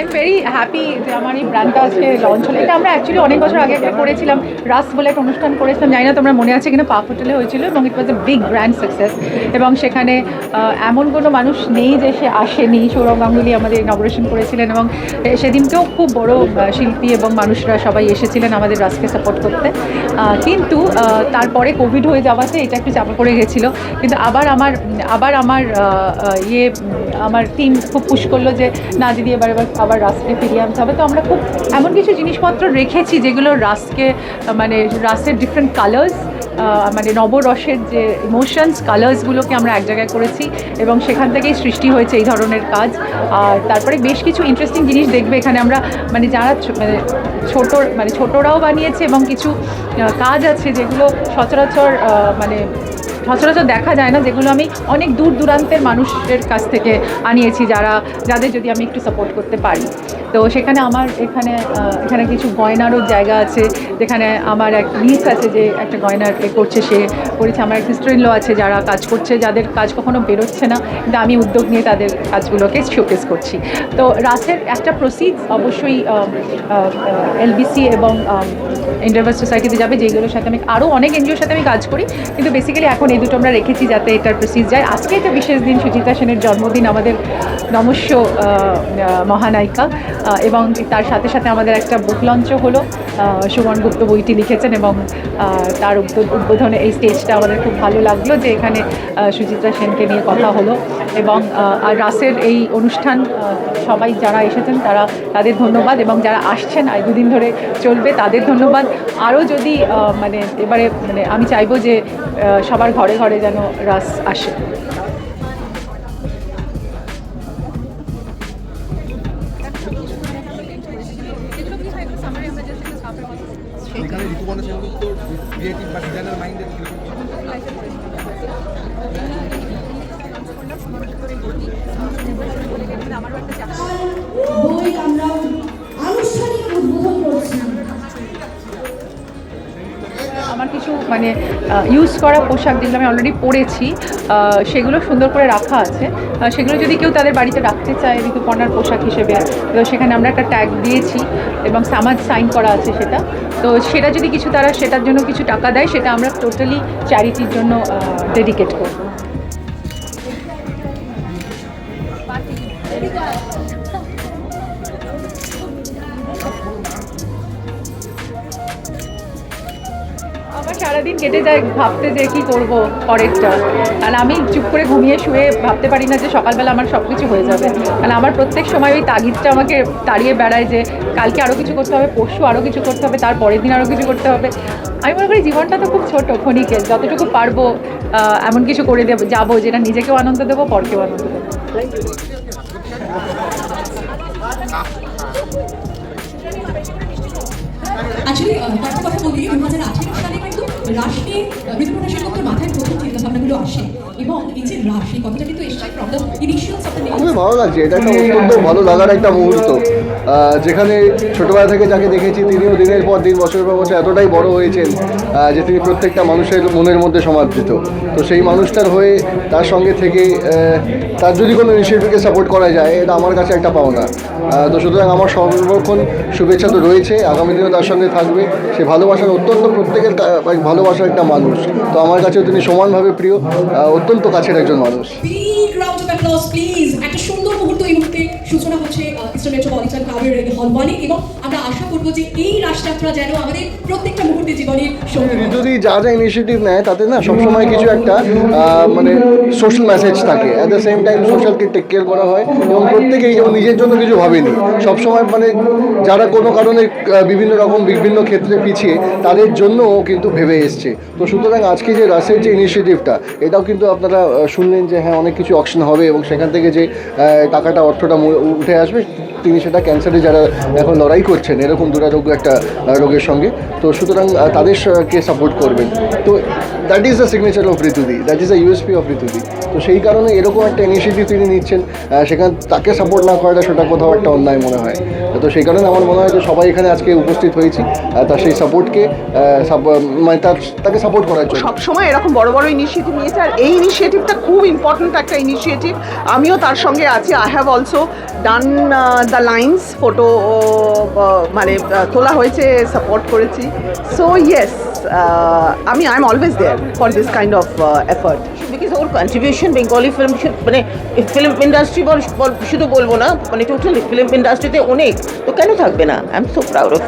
I am very happy যে আমার এই ব্র্যান্ডটা আজকে লঞ্চ হলো। এটা আমরা অ্যাকচুয়ালি অনেক বছর আগে একটা করেছিলাম। রাস বলে একটা অনুষ্ঠান করেছিলাম, জানি না তোমরা মনে আছে কিনা পাপ হোটেলে হয়েছিল এবং it was a big grand success এবং সেখানে এমন কোনো মানুষ নেই যে সে আসেনি। সৌরভ গাঙ্গুলি আমাদের ইনগ্রেশন করেছিলেন এবং সেদিনকেও খুব বড় শিল্পী এবং মানুষরা সবাই এসেছিলেন আমাদের রাসকে সাপোর্ট করতে। কিন্তু তারপরে কোভিড হয়ে যাওয়াতে এটা একটু চাপা পড়ে গেছিল। কিন্তু আবার আমার আবার আমার ইয়ে আমার টিম খুব পুশ করল যে, না দিদি, এবার এবার আবার রাসকে ফিরিয়ে আনতে হবে। তো আমরা খুব এমন কিছু জিনিসপত্র রেখেছি যেগুলো রাসকে মানে রাসের ডিফারেন্ট কালার্স মানে নবরসের যে ইমোশনস কালার্সগুলোকে আমরা এক জায়গায় করেছি এবং সেখান থেকেই সৃষ্টি হয়েছে এই ধরনের কাজ। আর তারপরে বেশ কিছু ইন্টারেস্টিং জিনিস দেখবে এখানে আমরা মানে যারা মানে ছোট মানে ছোটরাও বানিয়েছে এবং কিছু কাজ আছে যেগুলো সচরাচর মানে সচরাচর দেখা যায় না, যেগুলো আমি অনেক দূর দূরান্তের মানুষের কাছ থেকে আনিয়েছি যারা, যাদের যদি আমি একটু সাপোর্ট করতে পারি। তো সেখানে আমার এখানে এখানে কিছু গয়নারও জায়গা আছে, যেখানে আমার এক নিস আছে যে একটা গয়নার করছে, সে করেছে। আমার এক সিস্টার ইনলো আছে যারা কাজ করছে, যাদের কাজ কখনো বেরোচ্ছে না, কিন্তু আমি উদ্যোগ নিয়ে তাদের কাজগুলোকে শোকেস করছি। তো রাসের একটা প্রসিডস অবশ্যই এলবিসি এবং ইন্টারভাস সোসাইটিতে যাবে, যেগুলোর সাথে আমি আরও অনেক এনজিওর সাথে আমি কাজ করি। কিন্তু বেসিক্যালি এখন এই দুটো আমরা রেখেছি যাতে এটার প্রসিড যায়। আজকে একটা বিশেষ দিন সুচিতা সেনের জন্মদিন, আমাদের নমস্য মহানায়িকা। এবং তার সাথে সাথে আমাদের একটা বুক লঞ্চও হলো। সুমন গুপ্ত বইটি লিখেছেন এবং তার উদ্বোধনে এই স্টেজটা আমাদের খুব ভালো লাগল যে এখানে সুচিত্রা সেনকে নিয়ে কথা হলো। এবং আর রাসের এই অনুষ্ঠান সবাই যারা এসেছেন তারা তাদের ধন্যবাদ এবং যারা আসছেন, আর দুদিন ধরে চলবে তাদের ধন্যবাদ। আরও যদি মানে এবারে মানে আমি চাইব যে সবার ঘরে ঘরে যেন রাস আসে। এখানে ঋতুপর্ণ সেনগুপ্ত ক্রিয়েটিভ বা ডিজাইনার মাইন্ডের বই আমরা আনুষ্ঠানিক মানে ইউজ করা পোশাক যেগুলো আমি অলরেডি পরেছি সেগুলো সুন্দর করে রাখা আছে। সেগুলো যদি কেউ তাদের বাড়িতে রাখতে চায় ঋতুপর্ণার পোশাক হিসেবে তো সেখানে আমরা একটা ট্যাগ দিয়েছি এবং সামাজ সাইন করা আছে সেটা। তো সেটা যদি কিছু তারা সেটার জন্য কিছু টাকা দেয়, সেটা আমরা টোটালি চ্যারিটির জন্য ডেডিকেট করব। সারাদিন কেটে যায়, ভাবতে যে কি করব পরেরটা। আর আমি চুপ করে ঘুমিয়ে শুয়ে ভাবতে পারি না যে সকালবেলা আমার সব কিছু হয়ে যাবে। মানে আমার প্রত্যেক সময় ওই তাগিদটা আমাকে তাড়িয়ে বেড়ায় যে কালকে আরও কিছু করতে হবে, পরশু আরও কিছু করতে হবে তার পরের দিন আরও কিছু করতে হবে। আমি মনে করি জীবনটা তো খুব ছোট ক্ষণিকের যতটুকু পারব এমন কিছু করে দেবো, যাব, যেটা নিজেকেও আনন্দ দেবো, পরকেও আনন্দ দেবো। অ্যাকচুয়ালি কয়েকটা কথা বলি। দু হাজার আঠেরো সালে কিন্তু রাষ্ট্রে ঋতুপর্ণা সেনগুপ্তর মাথায় প্রথম চিন্তাভাবনাগুলো আসে। এবং এই যে কথাটা কিন্তু খুবই ভালো লাগছে এটা একটা অত্যন্ত ভালো লাগার একটা মুহূর্ত। যেখানে ছোটবেলা থেকে যাকে দেখেছি তিনিও দিনের পর দিন বছরের পর বছর এতটাই বড় হয়েছেন যে তিনি প্রত্যেকটা মানুষের মনের মধ্যে সমাদৃত। তো সেই মানুষটার হয়ে তার সঙ্গে থেকে তার যদি কোনো ইনিশিয়েটিভকে সাপোর্ট করা যায় এটা আমার কাছে একটা পাওনা। তো সুতরাং আমার সর্বক্ষণ শুভেচ্ছা তো রয়েছে আগামী দিনেও তার সঙ্গে থাকবে। সে ভালোবাসার অত্যন্ত প্রত্যেকের ভালোবাসার একটা মানুষ। তো আমার কাছেও তিনি সমানভাবে প্রিয় আহ, অত্যন্ত কাছের একজন মানুষ। রাউন্ড অফ অ্যাপ্লজ প্লিজ একটা সুন্দর মুহূর্ত এই মুহূর্তে সূচনা হচ্ছে ইস্টার্ন মেট্রোপলিটন ক্লাবের হল ওয়ানে এবং আমরা আশা করব যে এই রাসযাত্রা যেন আমাদের প্রত্যেকটা মুহূর্তে জীবনের। যদি যা যা ইনিশিয়েটিভ নেয় তাতে না সবসময় কিছু একটা মানে সোশ্যাল মেসেজ থাকে। অ্যাট দ্য সেম টাইম সোশ্যালকে টেক কেয়ার করা হয় এবং প্রত্যেকেই যেমন নিজের জন্য কিছু ভাবেনি সবসময় মানে যারা কোনো কারণে বিভিন্ন রকম বিভিন্ন ক্ষেত্রে পিছিয়ে তাদের জন্যও কিন্তু ভেবে এসছে। তো সুতরাং আজকে যে রাসের যে ইনিশিয়েটিভটা এটাও কিন্তু আপনারা শুনলেন যে হ্যাঁ অনেক কিছু অকশন হবে এবং সেখান থেকে যে টাকাটা, অর্থটা উঠে আসবে, তিনি সেটা ক্যান্সারে যারা এখন লড়াই করছেন, এরকম দুরারোগ্য একটা রোগের সঙ্গে। তো সুতরাং তাদেরকে সাপোর্ট করবেন? তো that is the signature of ঋতুদি that is the USP of ঋতুদি তো সেই কারণে এরকম একটা ইনিশিয়েটিভ তিনি নিচ্ছেন সেখানে, তাকে সাপোর্ট না করাটা সেটা কোথাও একটা অন্যায় মনে হয়। তো সেই কারণে আমার মনে হয় যে সবাই এখানে আজকে উপস্থিত হয়েছি তার সেই সাপোর্টকে মানে তার, তাকে সাপোর্ট করার জন্য। সবসময় এরকম বড় বড় ইনিশিয়েটিভ নিয়েছে, আর এই ইনিশিয়েটিভটা খুব ইম্পর্ট্যান্ট একটা ইনিশিয়েটিভ ক্রিয়েটিভ আমিও তার সঙ্গে আছি। I have also done the lines photo মানে তোলা হয়েছে সাপোর্ট করেছি। সো ইয়েস আমি I am always there for this kind of effort because or contribution Bengali film মানে ফিল্ম ইন্ডাস্ট্রি শুধু বলব না মানে টোটাল ফিল্ম ইন্ডাস্ট্রিতে অনেক, তো কেন থাকবে না? I am so proud of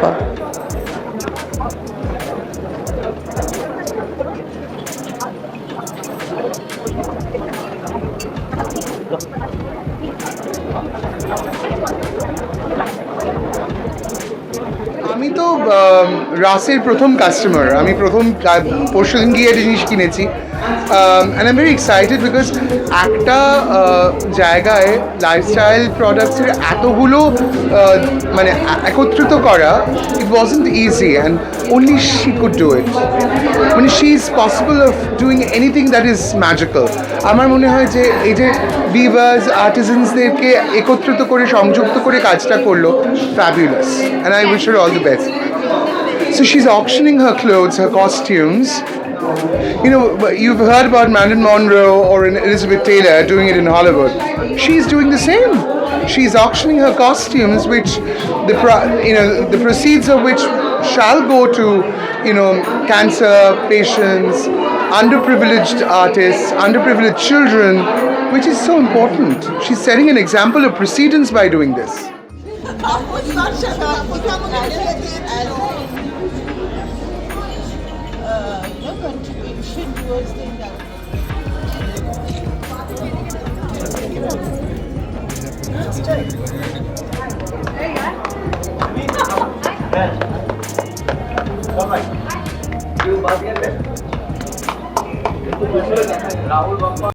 রাসের প্রথম কাস্টমার আমি প্রথম পরশু দিন গিয়ে একটা জিনিস কিনেছি। And I very excited because একটা জায়গায় লাইফস্টাইল প্রোডাক্টসের এতগুলো মানে একত্রিত করা it wasn't easy and only she could do it মানে she is possible of doing anything that is magical আমার মনে হয় যে এই যে ভিভার্স আর্টিজেন্সদেরকে একত্রিত করে, সংযুক্ত করে কাজটা করল fabulous and I wish all the best. So she's auctioning her clothes, her costumes. You know, you've heard about Marilyn Monroe or Elizabeth Taylor doing it in Hollywood. She's doing the same. She's auctioning her costumes, which the you know the proceeds of which shall go to you know cancer patients, underprivileged artists, underprivileged children, which is so important. She's setting an example of precedence by doing this. Just